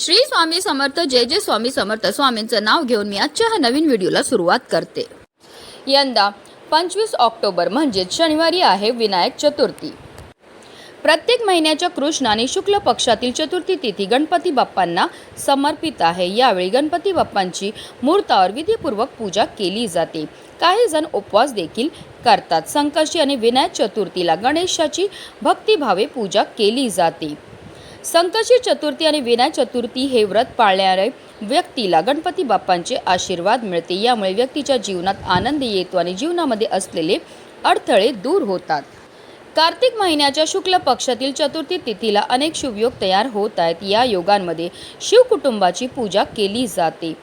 श्री स्वामी समर्थ जय जय स्वामी समर्थ. स्वामींचं नाव घेऊन मी आजच्या ह्या नवीन व्हिडिओला सुरुवात करते. यंदा पंचवीस ऑक्टोबर म्हणजेच शनिवारी आहे विनायक चतुर्थी. प्रत्येक महिन्याच्या कृष्ण आणि शुक्ल पक्षातील चतुर्थी तिथी गणपती बाप्पांना समर्पित आहे. यावेळी गणपती बाप्पांची मूर्तावर विधीपूर्वक पूजा केली जाते. काही जण उपवास देखील करतात. संकष्टी आणि विनायक चतुर्थीला गणेशाची भक्तिभावे पूजा केली जाते. संकष्टी चतुर्थी आणि विनायक चतुर्थी हे व्रत पाळणाऱ्या व्यक्तीला गणपती बाप्पांचे आशीर्वाद मिळते. यामुळे व्यक्तीच्या जीवनात आनंद येतो आणि जीवनामध्ये असलेले अडथळे दूर होतात. कार्तिक महिन्याच्या शुक्ल पक्षातील चतुर्थी तिथीला अनेक शुभयोग तयार होत आहेत. या योगांमध्ये शिवकुटुंबाची पूजा केली जाते.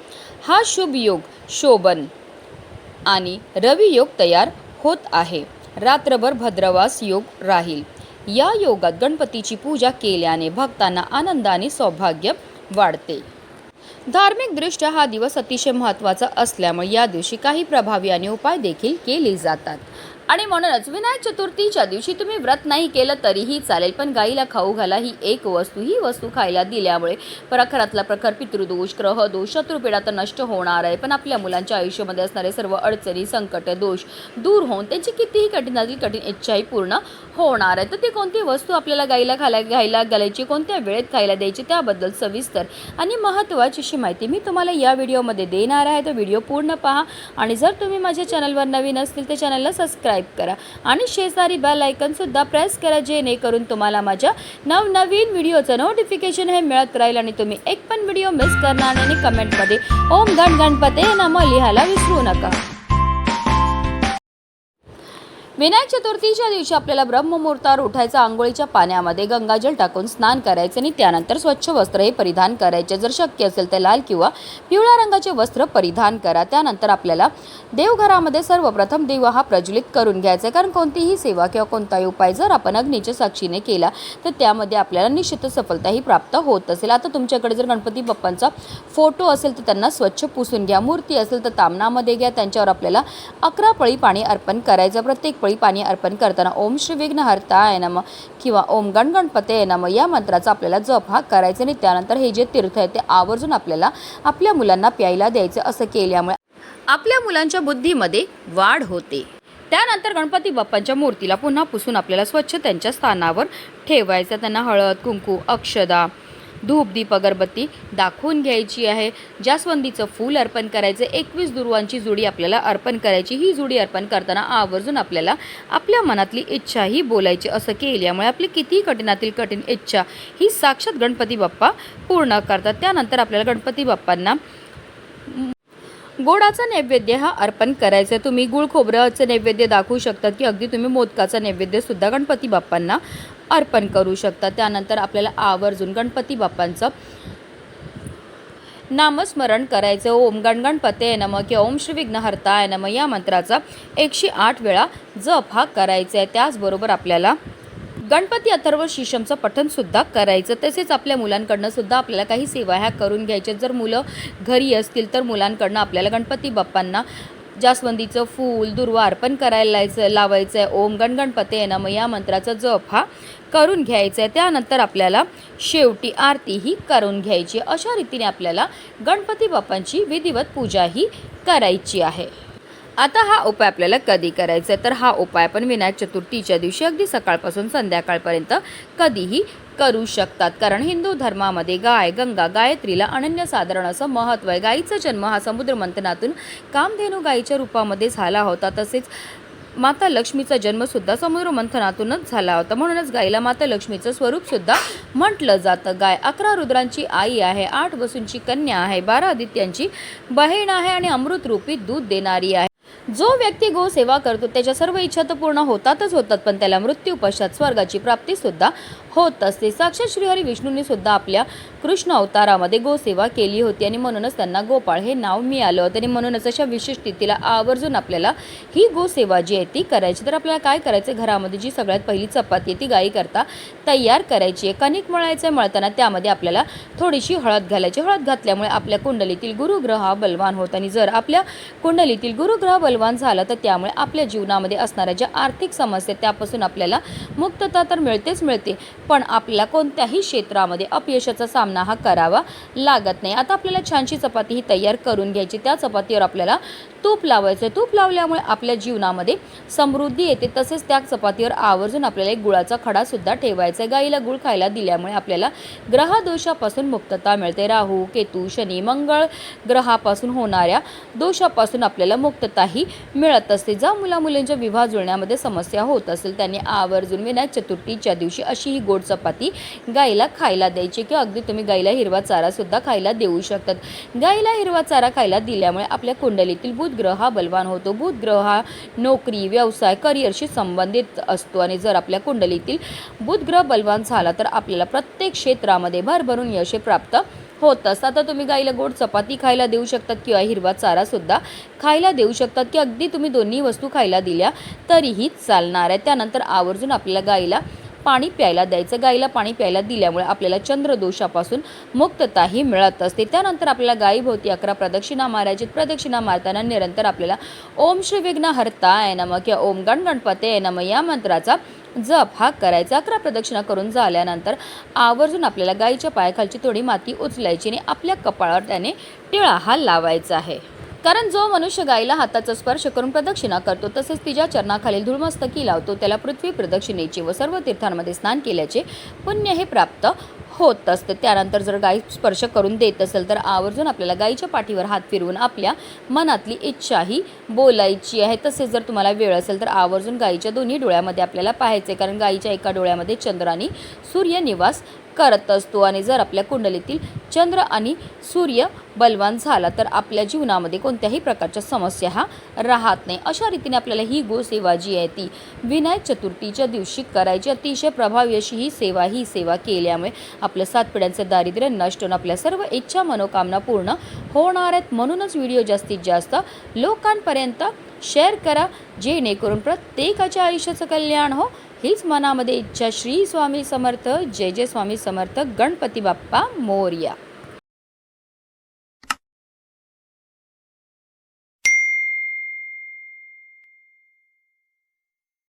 हा शुभयोग शोभन आणि रवियोग तयार होत आहे. रात्रभर भद्रवास योग राहील. या योगात गणपतीची पूजा केल्याने भक्तांना आनंदाने सौभाग्य वाढते. धार्मिकदृष्ट्या हा दिवस अतिशय महत्त्वाचा असल्यामुळे या दिवशी काही प्रभावी आणि उपाय देखील केले जातात. आणि म्हणूनच विनायक चतुर्थीच्या दिवशी तुम्ही व्रत नाही केलं तरीही चालेल पण गाईला खाऊ घाला ही एक वस्तू ही वस्तू खायला दिल्यामुळे. प्रखरातला प्रखर पितृदोष ग्रह दोष शत्रुपीडा तर नष्ट होणार आहे पण आपल्या मुलांच्या आयुष्यामध्ये असणारे सर्व अडचणी संकट दोष दूर होऊन त्यांची कितीही कठीणातील कठीण इच्छाही पूर्ण होणार आहे. तर ती कोणती वस्तू आपल्याला गाईला खायला घ्यायला घालायची कोणत्या वेळेत खायला द्यायची त्याबद्दल सविस्तर आणि महत्त्वाची अशी माहिती मी तुम्हाला या व्हिडिओमध्ये देणार आहे. तर व्हिडिओ पूर्ण पहा आणि जर तुम्ही माझ्या चॅनलवर नवीन असतील तर चॅनलला सबस्क्राईब करा. आणि शेजारी बेल आयकनसुद्धा प्रेस करा जेणेकरून तुम्हाला माझ्या नवनवीन व्हिडिओचं नोटिफिकेशन हे मिळत राहील आणि तुम्ही एक पण व्हिडिओ मिस करणार नाही आणि कमेंटमध्ये ओम गण गणपते नम लिहायला विसरू नका. विनायक चतुर्थीच्या दिवशी आपल्याला ब्रह्ममुहूर्तावर उठायचं आंघोळीच्या पाण्यामध्ये गंगाजल टाकून स्नान करायचे आणि त्यानंतर स्वच्छ वस्त्र हे परिधान करायचे. जर शक्य असेल तर लाल किंवा पिवळ्या रंगाचे वस्त्र परिधान करा. त्यानंतर आपल्याला देवघरामध्ये सर्वप्रथम दिवा हा प्रज्वलित करून घ्यायचा आहे. कारण कोणतीही सेवा किंवा कोणताही उपाय जर आपण अग्नीच्या साक्षीने केला तर त्यामध्ये आपल्याला निश्चित सफलताही प्राप्त होत असेल. आता तुमच्याकडे जर गणपती बाप्पांचा फोटो असेल तर त्यांना स्वच्छ पुसून घ्या. मूर्ती असेल तर तामणामध्ये घ्या. त्यांच्यावर आपल्याला अकरा पळी पाणी अर्पण करायचं. प्रत्येक पळी पाणी अर्पण करताना ओम श्री विघ्नहर्ताय नम किंवा ओम गण गणपते नम या मंत्राचा आपल्याला जप हा करायचा आणि त्यानंतर हे जे तीर्थ आहे ते आवर्जून आपल्याला आपल्या मुलांना प्यायला द्यायचं असं केल्यामुळे आपल्या मुलांच्या बुद्धीमध्ये वाढ होते. त्यानंतर गणपती बाप्पांच्या मूर्तीला पुन्हा पुसून आपल्याला स्वच्छ त्यांच्या स्थानावर ठेवायचं. त्यांना हळद कुंकू अक्षदा धूप दीप अगरबत्ती दाखवून घ्यायची आहे. जास्वंदीचं फूल अर्पण करायचं एकवीस दुर्वांची जुडी आपल्याला अर्पण करायची. ही जुडी अर्पण करताना आवर्जून आपल्याला आपल्या मनातली इच्छा ही बोलायची असं केल्यामुळे आपली कितीही कठीणातील कठीण इच्छा ही साक्षात गणपती बाप्पा पूर्ण करतात. त्यानंतर आपल्याला गणपती बाप्पांना गोडाचा नैवेद्य हा अर्पण करायचा आहे. तुम्ही गुळ खोबऱ्याचं नैवेद्य दाखवू शकतात की अगदी तुम्ही मोदकाचा नैवेद्यसुद्धा गणपती बाप्पांना अर्पण करू शकता. त्यानंतर आपल्याला आवर्जून गणपती बाप्पांचं नामस्मरण करायचं. ओम गणगणपते नम. किंवा ओम श्री विघ्नहर्ताय नम. या मंत्राचा एकशे आठ वेळा जप हा करायचा आहे. त्याचबरोबर आपल्याला गणपती अथर्व शिशमचं पठनसुद्धा करायचं. तसेच आपल्या मुलांकडनं सुद्धा आपल्याला काही सेवा ह्या करून घ्यायच्या जर मुलं घरी असतील तर मुलांकडनं आपल्याला गणपती बाप्पांना जास्वंदीचं फूल दुर्वा अर्पण करायला लायचं लावायचं आहे ओम गण गणपते नम या मंत्राचा जप हा करून घ्यायचा आहे त्यानंतर आपल्याला शेवटी आरती ही करून घ्यायची. अशा रीतीने आपल्याला गणपती बाप्पांची विधिवत पूजा ही करायची आहे. आता हा उपाय आपल्याला कधी करायचा आहे? तर हा उपाय आपण विनायक चतुर्थीच्या दिवशी अगदी सकाळपासून संध्याकाळपर्यंत कधीही करू शकतात. कारण हिंदू धर्मामध्ये गाय गंगा गायत्रीला अनन्यसाधारण असं महत्त्व आहे. गायीचा जन्म हा समुद्र मंथनातून कामधेनू गायीच्या रूपामध्ये झाला होता. तसेच माता लक्ष्मीचा जन्मसुद्धा समुद्र मंथनातूनच झाला होता. म्हणूनच गायीला माता लक्ष्मीचं स्वरूपसुद्धा म्हटलं जातं. गाय अकरा रुद्रांची आई आहे आठ वसूंची कन्या आहे बारा आदित्यांची बहीण आहे आणि अमृतरूपी दूध देणारी आहे. जो व्यक्ती गोसेवा करतो त्याच्या सर्व इच्छा तर पूर्ण होतातच होतात पण त्याला मृत्यू पश्चात स्वर्गाची प्राप्ती सुद्धा होत असते. साक्षात श्रीहरी विष्णूंनी सुद्धा आपल्या कृष्ण अवतारामध्ये गोसेवा केली होती आणि म्हणूनच त्यांना गोपाळ हे नाव मिळालं होतं. आणि म्हणूनच अशा विशेष स्थितीला आवर्जून आपल्याला ही गोसेवा जी आहे ती करायची. तर आपल्याला काय करायचं घरामध्ये जी सगळ्यात पहिली चपाती आहे ती गाई करता तयार करायची आहे. कणिक मळायचं मळताना त्यामध्ये आपल्याला थोडीशी हळद घालायची. हळद घातल्यामुळे आपल्या कुंडलीतील गुरुग्रह हा बलवान होत आणि जर आपल्या कुंडलीतील गुरुग्रह बलवान बलवान झालं तर त्यामुळे आपल्या जीवनामध्ये असणाऱ्या ज्या आर्थिक समस्या त्यापासून आपल्याला मुक्तता तर मिळतेच मिळते. पण आपल्याला कोणत्याही क्षेत्रामध्ये अपयशाचा सामना हा करावा लागत नाही. आता आपल्याला छानशी चपाती ही तयार करून घ्यायची. त्या चपातीवर आपल्याला तूप लावायचं. तूप लावल्यामुळे आपल्या जीवनामध्ये समृद्धी येते. तसेच त्या चपातीवर आवर्जून आपल्याला एक गुळाचा खडासुद्धा ठेवायचा आहे. गाईला गुळ खायला दिल्यामुळे आपल्याला ग्रहदोषापासून मुक्तता मिळते. राहू केतू शनी मंगळ ग्रहापासून होणाऱ्या दोषापासून आपल्याला मुक्तताही मिळत असते. ज्या मुला मुलींच्या विवाह जुळण्यामध्ये समस्या होत असेल त्यांनी आवर्जून विनायक चतुर्थीच्या दिवशी अशी ही गोड चपाती गाईला खायला द्यायची किंवा अगदी तुम्ही गाईला हिरवा चारासुद्धा खायला देऊ शकतात. गाईला हिरवा चारा खायला दिल्यामुळे आपल्या कुंडलीतील बुध ग्रह हा बलवान होतो. बुध ग्रह हा नोकरी व्यवसाय करिअरशी संबंधित असतो. आणि जर आपल्या कुंडलीतील बुध ग्रह बलवान झाला तर आपल्याला प्रत्येक क्षेत्रामध्ये भरभरून यश प्राप्त होत असतात आता तुम्ही गाईला गोड चपाती खायला देऊ शकतात किंवा हिरवा चारासुद्धा खायला देऊ शकतात. की अगदी तुम्ही दोन्ही वस्तू खायला दिल्या तरीही चालणार आहे. त्यानंतर आवर्जून आपल्याला गाईला पाणी प्यायला द्यायचं. गाईला पाणी प्यायला दिल्यामुळे आपल्याला चंद्रदोषापासून मुक्तताही मिळत असते. त्यानंतर आपल्याला गायीभोवती अकरा प्रदक्षिणा मारायची प्रदक्षिणा मारताना निरंतर आपल्याला ओम श्री विघ्न हरता नम किंवा ओम गण गणपते नम या मंत्राचा जप हा करायचा. अकरा प्रदक्षिणा करून झाल्यानंतर आवर्जून आपल्याला गाईच्या पायाखालची थोडी माती उचलायची आणि आपल्या कपाळावर त्याने टिळा हा लावायचा आहे. कारण जो मनुष्य गायीला हाताचा स्पर्श करून प्रदक्षिणा करतो तसेच तिच्या चरणाखालील धूळमस्तकी लावतो त्याला पृथ्वी प्रदक्षिणेचे व सर्व तीर्थांमध्ये स्नान केल्याचे पुण्य हे प्राप्त होत असते. त्यानंतर जर गाय स्पर्श करून देत असेल तर आवर्जून आपल्याला गायीच्या पाठीवर हात फिरवून आपल्या मनातली इच्छाही बोलायची आहे. तसेच जर तुम्हाला वेळ असेल तर आवर्जून गायीच्या दोन्ही डोळ्यामध्ये आपल्याला पाहायचे कारण गायीच्या एका डोळ्यामध्ये चंद्राने सूर्यनिवास सूर्य निवास करत असतो. आणि जर आपल्या कुंडलीतील चंद्र आणि सूर्य बलवान झाला तर आपल्या जीवनामध्ये कोणत्याही प्रकारच्या समस्या हा राहत नाही. अशा रीतीने आपल्याला ही गोसेवा जी आहे ती विनायक चतुर्थीच्या दिवशी करायची. अतिशय प्रभावी अशी ही सेवा ही सेवा केल्यामुळे आपल्या सात पिढ्यांचे दारिद्र्य नष्ट होऊन आपल्या सर्व इच्छा मनोकामना पूर्ण होणार आहेत. म्हणूनच व्हिडिओ जास्तीत जास्त लोकांपर्यंत शेअर करा. जेणेकरून प्रत्येकाच्या आयुष्याचं कल्याण हो. हीच मनामध्ये इच्छा श्री स्वामी समर्थ जय जय स्वामी समर्थ गणपती बाप्पा मोर्या.